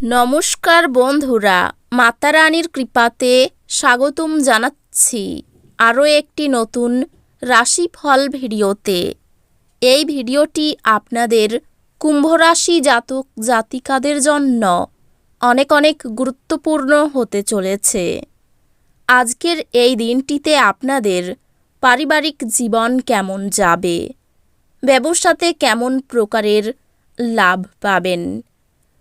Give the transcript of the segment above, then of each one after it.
নমস্কার বন্ধুরা, মাতারানীর কৃপাতে স্বাগতম জানাচ্ছি আরও একটি নতুন রাশিফল ভিডিওতে। এই ভিডিওটি আপনাদের কুম্ভরাশি জাতক জাতিকাদের জন্য অনেক অনেক গুরুত্বপূর্ণ হতে চলেছে। আজকের এই দিনটিতে আপনাদের পারিবারিক জীবন কেমন যাবে, ব্যবসাতে কেমন প্রকারের লাভ পাবেন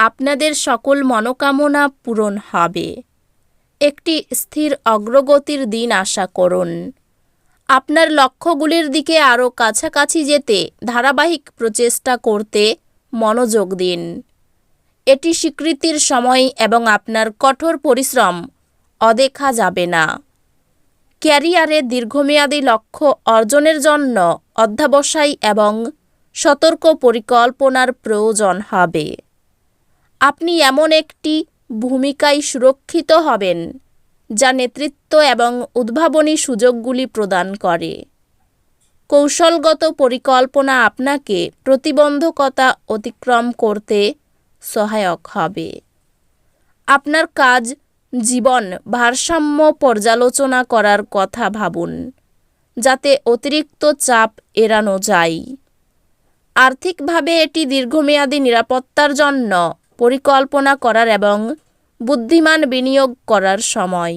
আপনাদের সকল মনোকামনা পূরণ হবে। একটি স্থির অগ্রগতির দিন আশা করুন। আপনার লক্ষ্যগুলির দিকে আরও কাছাকাছি যেতে ধারাবাহিক প্রচেষ্টা করতে মনোযোগ দিন। এটি স্বীকৃতির সময় এবং আপনার কঠোর পরিশ্রম অদেখা যাবে না। ক্যারিয়ারে দীর্ঘমেয়াদী লক্ষ্য অর্জনের জন্য অধ্যাবসায় এবং সতর্ক পরিকল্পনার প্রয়োজন হবে। আপনি এমন একটি ভূমিকায় সুরক্ষিত হবেন, যা নেতৃত্ব এবং উদ্ভাবনী সুযোগগুলি প্রদান করে। কৌশলগত পরিকল্পনা আপনাকে প্রতিবন্ধকতা অতিক্রম করতে সহায়ক হবে। আপনার কাজ, জীবন ভারসাম্য পর্যালোচনা করার কথা ভাবুন, যাতে অতিরিক্ত চাপ এড়ানো যায়। আর্থিকভাবে এটি দীর্ঘমেয়াদী নিরাপত্তার জন্য পরিকল্পনা করার এবং বুদ্ধিমান বিনিয়োগ করার সময়।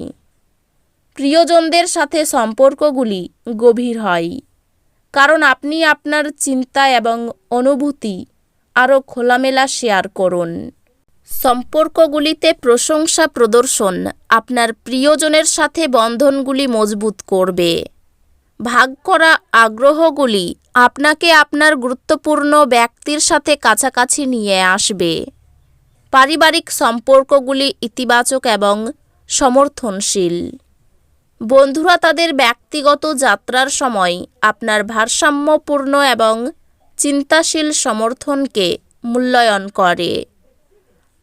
প্রিয়জনদের সাথে সম্পর্কগুলি গভীর হয়, কারণ আপনি আপনার চিন্তা এবং অনুভূতি আরও খোলামেলা শেয়ার করুন। সম্পর্কগুলিতে প্রশংসা প্রদর্শন আপনার প্রিয়জনের সাথে বন্ধনগুলি মজবুত করবে। ভাগ করা আগ্রহগুলি আপনাকে আপনার গুরুত্বপূর্ণ ব্যক্তির সাথে কাছাকাছি নিয়ে আসবে। পারিবারিক সম্পর্কগুলি ইতিবাচক এবং সমর্থনশীল। বন্ধুরা, তাদের ব্যক্তিগত যাত্রার সময় আপনার ভারসাম্যপূর্ণ এবং চিন্তাশীল সমর্থনকে মূল্যায়ন করে।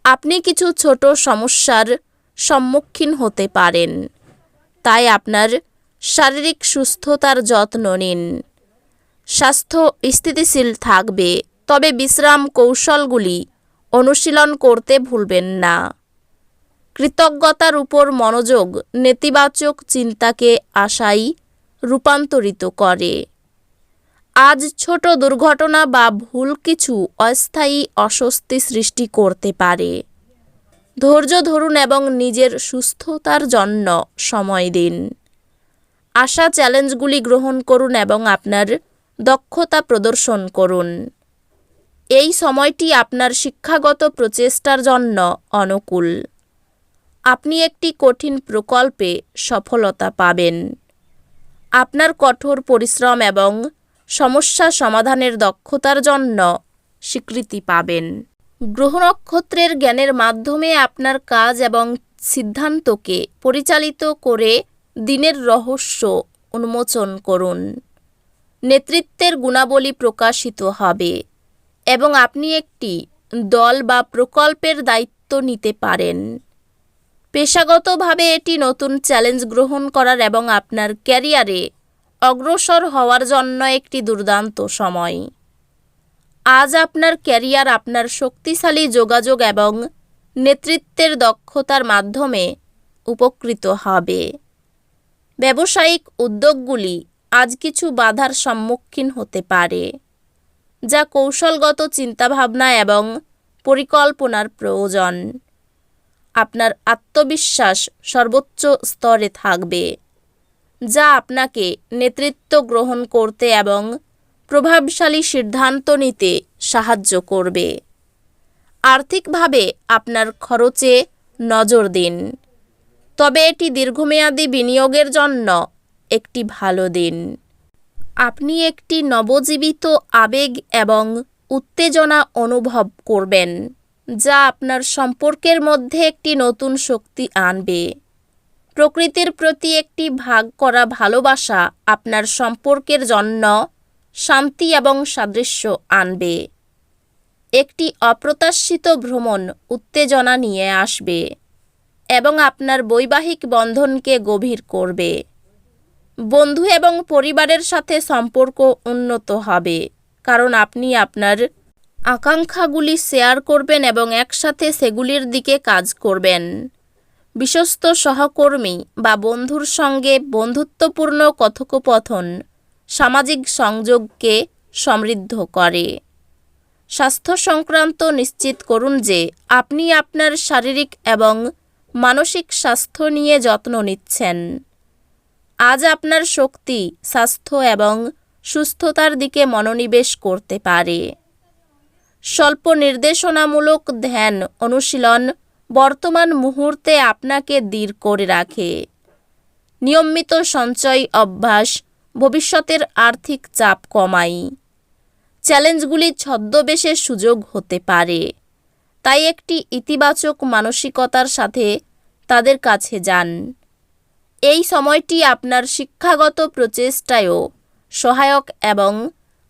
আপনি কিছু ছোট সমস্যার সম্মুখীন হতে পারেন। তাই আপনার শারীরিক সুস্থতার যত্ন নিন। স্বাস্থ্য স্থিতিশীল থাকবে। তবে বিশ্রাম কৌশলগুলি অনুশীলন করতে ভুলবেন না। কৃতজ্ঞতার উপর মনোযোগ নেতিবাচক চিন্তাকে আশাই রূপান্তরিত করে। আজ ছোট দুর্ঘটনা বা ভুল কিছু অস্থায়ী অস্বস্তি সৃষ্টি করতে পারে। ধৈর্য ধরুন এবং নিজের সুস্থতার জন্য সময় দিন। আশা চ্যালেঞ্জগুলি গ্রহণ করুন এবং আপনার দক্ষতা প্রদর্শন করুন। এই সময়টি আপনার শিক্ষাগত প্রচেষ্টার জন্য অনুকূল। আপনি একটি কঠিন প্রকল্পে সফলতা পাবেন। আপনার কঠোর পরিশ্রম এবং সমস্যা সমাধানের দক্ষতার জন্য স্বীকৃতি পাবেন। গ্রহ নক্ষত্রের জ্ঞানের মাধ্যমে আপনার কাজ এবং সিদ্ধান্তকে পরিচালিত করে দিনের রহস্য উন্মোচন করুন। নেতৃত্বের গুণাবলী প্রকাশিত হবে। এবং আপনি একটি দল বা প্রকল্পের দায়িত্ব নিতে পারেন। পেশাগতভাবে এটি নতুন চ্যালেঞ্জ গ্রহণ করার এবং আপনার ক্যারিয়ারে অগ্রসর হওয়ার জন্য একটি দুর্দান্ত সময়। আজ আপনার ক্যারিয়ার আপনার শক্তিশালী যোগাযোগ এবং নেতৃত্বের দক্ষতার মাধ্যমে উপকৃত হবে। ব্যবসায়িক উদ্যোগগুলি আজ কিছু বাধার সম্মুখীন হতে পারে। যা কৌশলগত চিন্তাভাবনা এবং পরিকল্পনার প্রয়োজন। আপনার আত্মবিশ্বাস সর্বোচ্চ স্তরে থাকবে, যা আপনাকে নেতৃত্ব গ্রহণ করতে এবং প্রভাবশালী সিদ্ধান্ত নিতে সাহায্য করবে। আর্থিকভাবে আপনার খরচে নজর দিন, তবে এটি দীর্ঘমেয়াদী বিনিয়োগের জন্য একটি ভালো দিন। আপনি একটি নবজীবিত আবেগ এবং উত্তেজনা অনুভব করবেন, যা আপনার সম্পর্কের মধ্যে একটি নতুন শক্তি আনবে। প্রকৃতির প্রতি একটি ভাগ করা ভালোবাসা আপনার সম্পর্কের জন্য শান্তি এবং সাদৃশ্য আনবে। একটি অপ্রত্যাশিত ভ্রমণ উত্তেজনা নিয়ে আসবে এবং আপনার বৈবাহিক বন্ধনকে গভীর করবে। বন্ধু এবং পরিবারের সাথে সম্পর্ক উন্নত হবে। কারণ আপনি আপনার আকাঙ্ক্ষাগুলি শেয়ার করবেন এবং একসাথে সেগুলির দিকে কাজ করবেন। বিশ্বস্ত সহকর্মী বা বন্ধুর সঙ্গে বন্ধুত্বপূর্ণ কথোপকথন সামাজিক সংযোগকে সমৃদ্ধ করে। স্বাস্থ্য সংক্রান্ত নিশ্চিত করুন যে আপনি আপনার শারীরিক এবং মানসিক স্বাস্থ্য নিয়ে যত্ন নিচ্ছেন। আজ আপনার শক্তি, স্বাস্থ্য এবং সুস্থতার দিকে মনোনিবেশ করতে পারে। স্বল্প নির্দেশনামূলক ধ্যান অনুশীলন বর্তমান মুহূর্তে আপনাকে দৃঢ় করে রাখে। নিয়মিত সঞ্চয় অভ্যাস, ভবিষ্যতের আর্থিক চাপ কমাই। চ্যালেঞ্জগুলি ছদ্মবেশের সুযোগ হতে পারে। তাই একটি ইতিবাচক মানসিকতার সাথে তাদের কাছে যান। এই সময়টি আপনার শিক্ষাগত প্রচেষ্টায়ও সহায়ক এবং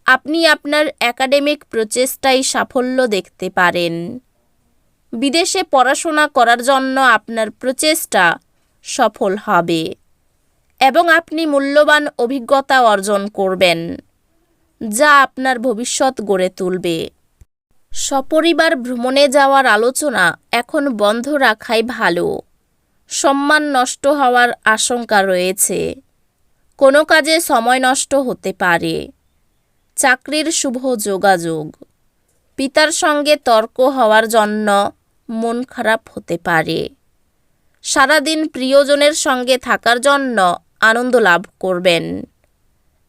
আপনি আপনার একাডেমিক প্রচেষ্টায় সাফল্য দেখতে পারেন। বিদেশে পড়াশোনা করার জন্য আপনার প্রচেষ্টা সফল হবে এবং আপনি মূল্যবান অভিজ্ঞতা অর্জন করবেন, যা আপনার ভবিষ্যৎ গড়ে তুলবে। সপরিবার ভ্রমণে যাওয়ার আলোচনা এখন বন্ধ রাখাই ভালো। সম্মান নষ্ট হওয়ার আশঙ্কা রয়েছে। কোনো কাজে সময় নষ্ট হতে পারে। চাকরির শুভ যোগাযোগ। পিতার সঙ্গে তর্ক হওয়ার জন্য মন খারাপ হতে পারে। সারাদিন প্রিয়জনের সঙ্গে থাকার জন্য আনন্দ লাভ করবেন।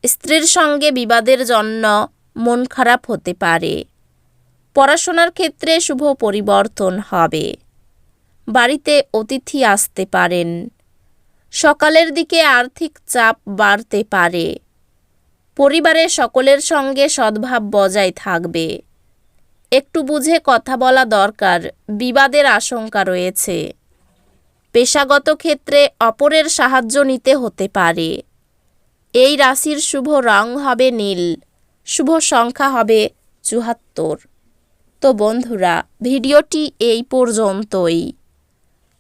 স্ত্রীর সঙ্গে বিবাদের জন্য মন খারাপ হতে পারে। পড়াশোনার ক্ষেত্রে শুভ পরিবর্তন হবে। বাড়িতে অতিথি আসতে পারেন। সকালের দিকে আর্থিক চাপ বাড়তে পারে। পরিবারের সকলের সঙ্গে সদ্ভাব বজায় থাকবে। একটু বুঝে কথা বলা দরকার, বিবাদের আশঙ্কা রয়েছে। পেশাগত ক্ষেত্রে অপরের সাহায্য নিতে হতে পারে। এই রাশির শুভ রং হবে নীল, শুভ সংখ্যা হবে চুহাত্তর তো বন্ধুরা, ভিডিওটি এই পর্যন্তই।